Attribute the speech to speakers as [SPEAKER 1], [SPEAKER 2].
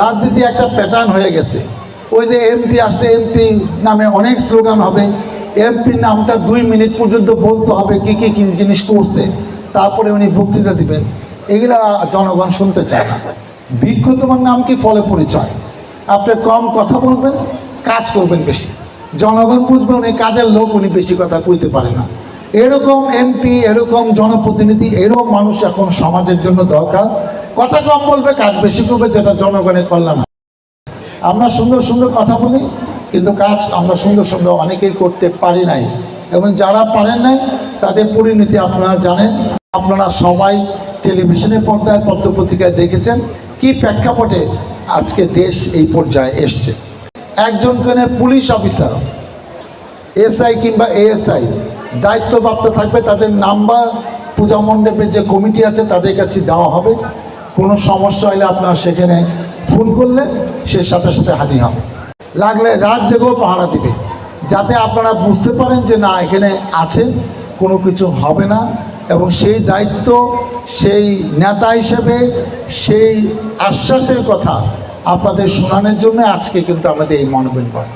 [SPEAKER 1] রাজনীতি একটা প্যাটার্ন হয়ে গেছে। ওই যে এমপি আসলে এমপি নামে অনেক স্লোগান হবে। এমপির নামটা দুই মিনিট পর্যন্ত বলতে হবে কি কি কি জিনিস করছে। তারপরে উনি বক্তৃতা দিবেন। এগুলা জনগণ শুনতে চায় না। বৃক্ষ তোমার নাম কি? ফলে পরিচয়। আপনি কম কথা বলবেন, কাজ করবেন বেশি। জনগণ বুঝবে উনি কাজের লোক, উনি বেশি কথা কইতে পারে না। এরকম এমপি এরকম জনপ্রতিনিধি, এরকম মানুষ এখন সমাজের জন্য দরকার। কথা কম বলবে, কাজ বেশি করবে, যেটা জনগণের কল্যাণ। আমরা সুন্দর সুন্দর কথা বলি, কিন্তু কাজ আমরা সুন্দর সুন্দর অনেকেই করতে পারি নাই। এবং যারা পারেন নাই, তাদের পরিণতি আপনারা জানেন। আপনারা সবাই টেলিভিশনের পর্দায় পত্রপত্রিকায় দেখেছেন কি প্রেক্ষাপটে আজকে দেশ এই পর্যায়ে এসছে। একজন কেনে পুলিশ অফিসার, এসআই কিংবা এএসআই দায়িত্বপ্রাপ্ত থাকবে, তাদের নাম্বার, পূজা মণ্ডপের যে কমিটি আছে, তাদের কাছে দেওয়া হবে। কোনো সমস্যা হলে আপনারা সেখানে ফোন করলে সে সাথে সাথে হাজির হবে। লাগলে রাত জেগেও পাহারা দিবে। যাতে আপনারা বুঝতে পারেন যে না, এখানে আছে, কোনো কিছু হবে না। এবং সেই দায়িত্ব, সেই নেতা হিসেবে, সেই আশ্বাসের কথা আপনাদের শোনানোর জন্য আজকে কিন্তু আমাদের এই মনোবল পায়